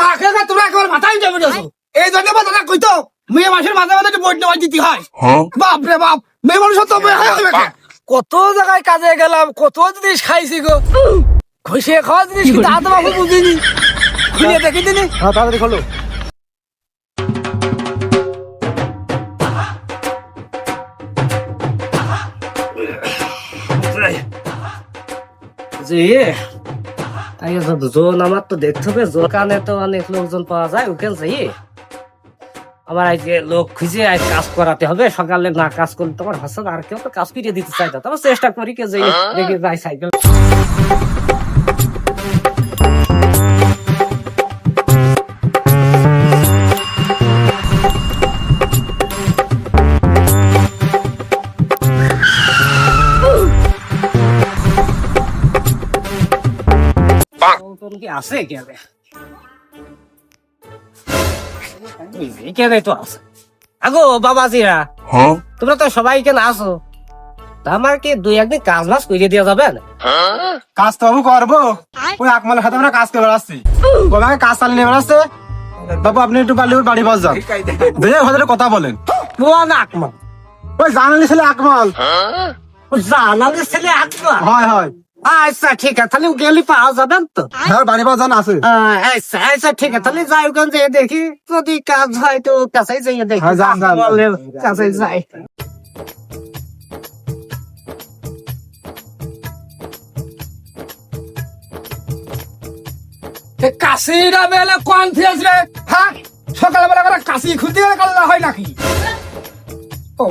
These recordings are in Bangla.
না খেয়ে তোমরা একবার মাথায় যাবে এই জন্য বা দাদা কইতো মেয়ে মাসের মাঝে মাঝে একটু নেওয়া দিতে হয়। বাপ রে বাপ মেয়ে মানুষ তো হয়ে কত জায়গায় কাজে গেলাম কত জিনিস খাইছি গো। খুশি খাওয়া জিনিস কিন্তু আদা বাবু বুঝিনি? খুলে দেখি দিনি। হ্যাঁ তাড়াতাড়ি খোলো। জি। তাই তো দুজন আমার তো দেখতে হবে দোকানে তো অনেক লোকজন পাওয়া যায়, ওখানে যাই। আমার আজকে লোক খুঁজে কাজ করাতে হবে, সকালে না কাজ করলে তোমার হাসান আর কেউ তো কাজ ফিরিয়ে দিতে চাই না। চেষ্টা করি কে যাই, দেখি যাই সাইকেল। কি আছে কেবে কেবে তো আছে। আগো বাবাজিরা তোমরা তো সবাই কেন আসো তা আমার কি দুই একদিন কাজ বাজ করে দিয়ে যাবেন কাজ তো বাবু করব। ওই আকমালের সাথে আমরা কাজ করে তোমাকে কাজ চালিয়ে নিয়ে বেড়াচ্ছে। বাবু আপনি একটু পারলে বাড়ি বাস যান। ভালো কথা বলেন। কোন আকমা ওই জানালি ছেলে আকমাল। জানালে ছেলে আকমা হয় হয়। আচ্ছা ঠিক আছে তাহলে গেলে পাওয়া যাবেন তো। হ্যাঁ বাড়ি বাস যান আছে। আচ্ছা আচ্ছা ঠিক আছে তাহলে যাই ওখানে যেয়ে দেখি। যদি কাজ হয় তো কাছে যেয়ে দেখি। হ্যাঁ, যান, যান। বললে কাছে যাই। কাশিরা বেলা কনফিডেন্স রে? হ্যাঁ সকালবেলা করে কাশি খুলতে গেলে কাল্লা হয় নাকি? ও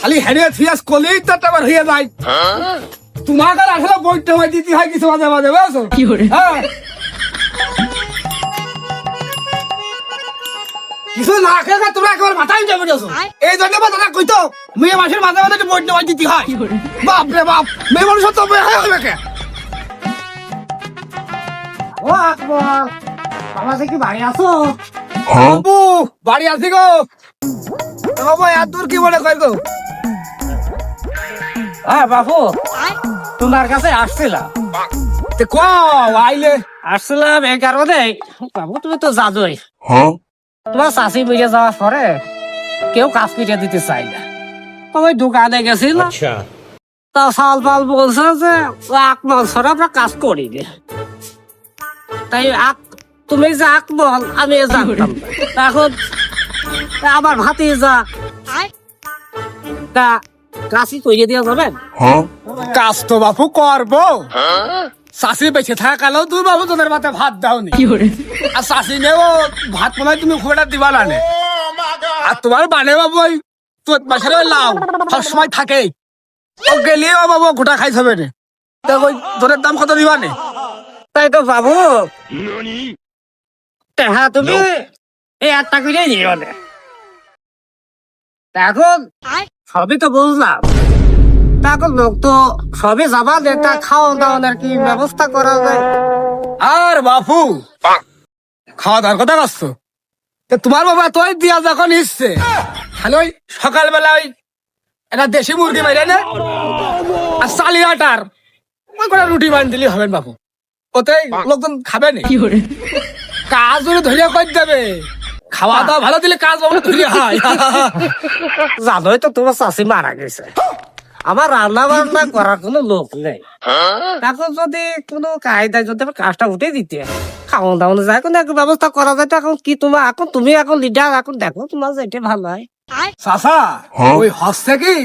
খালি হেডে ফিয়াস করলেই তো একটা হয়ে যায়। তোমাকে আসলে বইটা হয় দিতে হয় কিছু মাঝে মাঝে বুঝছ? হ্যাঁ। কিছু না খেয়ে তোমরা একবার মাথায় যাবে যাচ্ছ এই জন্য বা দাদা কইতো মেয়ে মাসের মাঝে মাঝে একটু বইটা হয় দিতে হয়। বাপ রে বাপ মেয়ে মানুষ তো মেয়ে হয়ে হবে কে ও আকবর বাবা কি বাড়ি আছো? বাবু বাড়ি আছি গো। বাবু এত দূর কি মনে কর গো হ্যাঁ বাবু তোমার কাছে আসছিলাম। তে কও আইলে আসছিলাম এই কারণে। বাবু তুমি তো জানোই তোমার চাষি বেরিয়ে যাওয়ার পরে কেউ কাজ পিটিয়ে দিতে চাই না। ওই দোকানে গেছিল। তা সাল পাল বলছে যে আকমল ছাড়া আমরা কাজ করি তাই আক তুমি যে আকমল আমি এ জানতাম এখন তা আমার ভাতি যা তা কাশি তৈরি দিয়ে যাবেন? কাজ তো বাপু করব। শাশি বেঁচে থাকালেও তুই বাবু তোদের মাথায় ভাত দাওনি। আর শাশি নেও ভাত মনে তুমি খুব একটা দিবা না আর তোমার বানে বাবু ওই তোর ওই লাউ সব সময় থাকে। ও গেলিও বাবু গোটা খাই হবে নে। তা ওই তোদের দাম কত দিবা নে? তাই তো বাবু হ্যাঁ তুমি এই একটা করে নিও না। এখন সবই তো বুঝলাম। তা এখন লোক তো সবই যাবা দেটা খাওয়া দাওয়ার কি ব্যবস্থা করা যায়? আর বাপু খাওয়া দাওয়ার কথা আসছো তা তোমার বাবা তোই দিয়া যখন ইচ্ছে তাহলে ওই সকালবেলা ওই একটা দেশি মুরগি মেরে নে আর চালি আটার ওই করে রুটি বান দিলে হবেন বাপু। ওতে লোকজন খাবে না। কাজ ওরে ধরিয়া করে দেবে? খাওয়া দাওয়া ভালো দিলে কাজ বাবু ধরিয়া হয় জানোই তো তোমার চাষি মারা গেছে। আমার রান্না বান্না করার কোনো লোক নেই। এখন যদি কোনো কায়দায় যদি আমার কাজটা উঠে দিতে খাওয়া দাওয়া যায় কোনো একটা ব্যবস্থা করা যায় তো এখন কি তোমার এখন তুমি এখন লিডার এখন দেখো তোমার যেটা ভালো হয়। চাষা ওই হচ্ছে কি?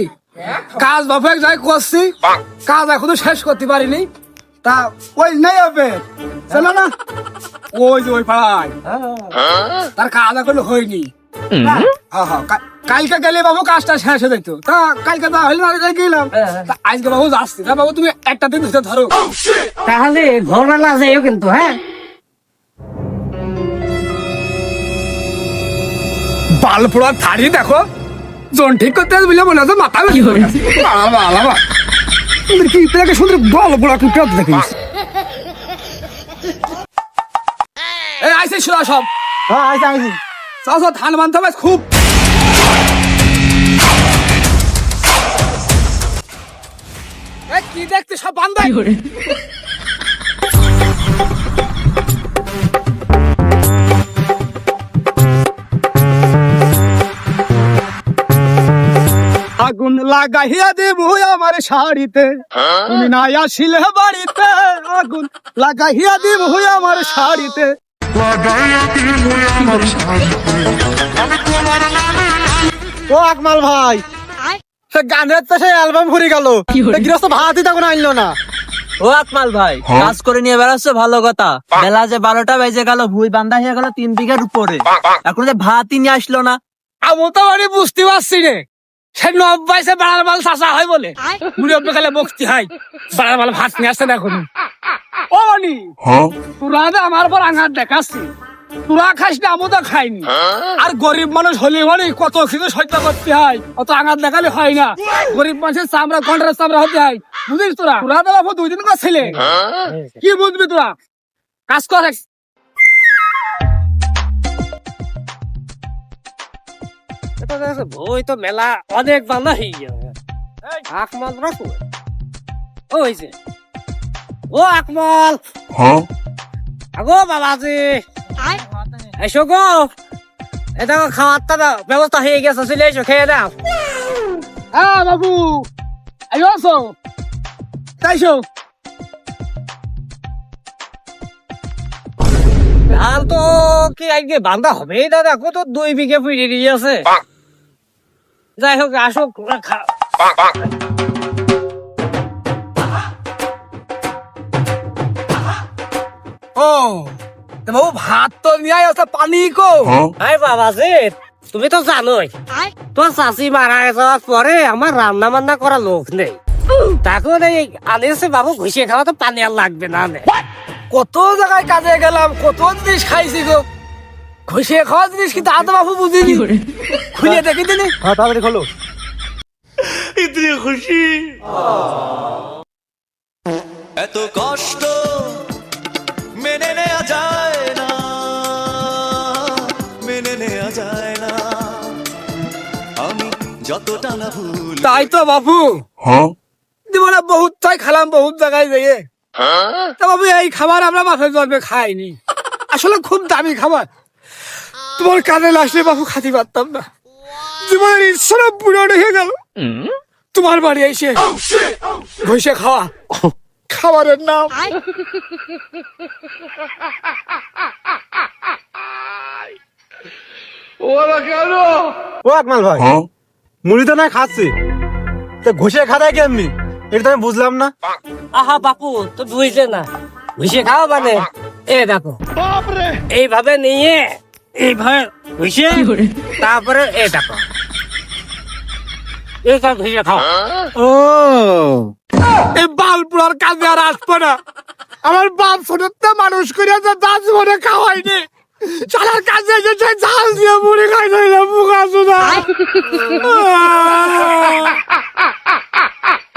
কাজ বাপু যাই করছি কাজ এখনও শেষ করতে পারিনি। তা ওই নেই হবে? চলো না। ওই যে ওই পাড়ায়। তার কাজ এখনও হয়নি। হ্যাঁ, হ্যাঁ, কালকে গেলে বাবু কাজটা শেষ হয়ে যেত। তা কালকে না হইলে না গেলাম। তা আজকে বাবু যাচ্ছি। তা বাবু তুমি একটা দিন ধরে ধরো। তাহলে ভোরবেলা যাইও কিন্তু হ্যাঁ? বাল পোড়া থাড়ি দেখো। জন ঠিক করতে বলে মনে হচ্ছে মাথা হয়ে আলাবা তোদের কি দেখে সুন্দর বল বড় একটু পেট দেখিস এই আইসে শোনা সব। হ্যাঁ আইসে আইসে। চাও চাও ধান বানতে হবে খুব। কি দেখতে সব বান্ধাই লাগাইয়া দেব আমার শাড়িতে। তুমি না আসিলে বাড়িতে আগুন লাগাইয়া দেব আমার শাড়িতে। ও আকমাল ভাই সে গানের তো সেই অ্যালবাম ঘুরে গেল। গৃহস্থ ভাতই তখন আনলো না। ও আকমাল ভাই কাজ করে নিয়ে বেড়াচ্ছ ভালো কথা। বেলা যে বারোটা বেজে গেল ভুই বান্ধা হয়ে গেল তিন বিঘার উপরে। এখন যে ভাতই নিয়ে আসলো না। আমি তো মানে বুঝতে পারছি রে সে নব্বাইসে বাড়ার চাষা হয় বলে। মুড়ি অব্বে বকতি হয়। বাড়ার মাল ভাত নিয়ে আসছে দেখুন ও মানি তোরা যে আমার পর আঙার দেখাচ্ছি তোরা খাইস না আমি তো খাইনি আর গরিব মানুষ হলে মানে কত কিছু সহ্য করতে হয় অত আঙার দেখালে হয় না। গরিব মানুষের চামড়া কন্ট্রাস চামড়া হতে হয়। বুঝিস তোরা? তোরা তো দুই দিন কাজ ছেলে। কি বুঝবি তোরা? কাজ কর এটা দেখছে বই তো মেলা অনেক বান্ধা হয়ে আকমাল রাখো ও হয়েছে ও আকমল! আগো বাবাজি! এসো গো। এটা খাওয়ার তো ব্যবস্থা হয়ে গেছে চলে এসো খেয়ে দাও হ্যাঁ বাবু। আইও আসো। তাইছো ধান তো কি আজকে বান্ধা হবে দাদা? কত দুই বিঘে পিড়ে দিয়ে আছে যাই হোক আসো তোরা ও বাবু ভাত তো নিয়ে আসে পানি কো। আই বাবাজি তুমি তো জানোই তোর চাষি মারা যাওয়ার পরে আমার রান্না বান্না করা লোক নেই। এই আনিসে বাবু ঘুষিয়ে খাওয়া তো পানি আর লাগবে না নে। কত জায়গায় কাজে গেলাম কত জিনিস খাইছি গো। ঘষিয়ে খাওয়া জিনিস কিন্তু আদ বাবু বুঝিনি খুলে দেখি দিনি হ্যাঁ তাড়াতাড়ি খোলো। এত কষ্ট মেনে নেওয়া যায় না মেনে নেওয়া যায় না। আমি যতটা না ভুল তাই তো বাবু জীবনে বহুত তাই খেলাম বহুত জায়গায় যেয়ে। তা বাবু এই খাবার আমরা বাপের জন্মে খাইনি। আসলে খুব দামি খাবার। তোমার কানে লাগলে বাবু খাতে পারতাম না। জীবনের ইচ্ছাটা পুরো হয়ে গেল। তোমার বাড়ি এসে ঘষে খাওয়া। খাবারের নাম। ও আকমাল ভাই মুড়ি তো না খাচ্ছি। তো ঘষে খাদায় কেমনি এটা তো আমি বুঝলাম না। আহা বাপু তো বুঝলে না। ঘুষিয়ে খাওয়া মানে? এ দেখো এইভাবে নিয়ে এই এইভাবে ঘুষে তারপরে এ দেখো। এটা ঘুষে খাও ও। এই বালপুরার কাজে আর আসব না। আমার বাপ ছোটতে মানুষ করে যে দাস মনে খাওয়াইনি। চালার কাছে এসেছে ঝাল দিয়ে মুড়ি খাই ধরে মুখ আসু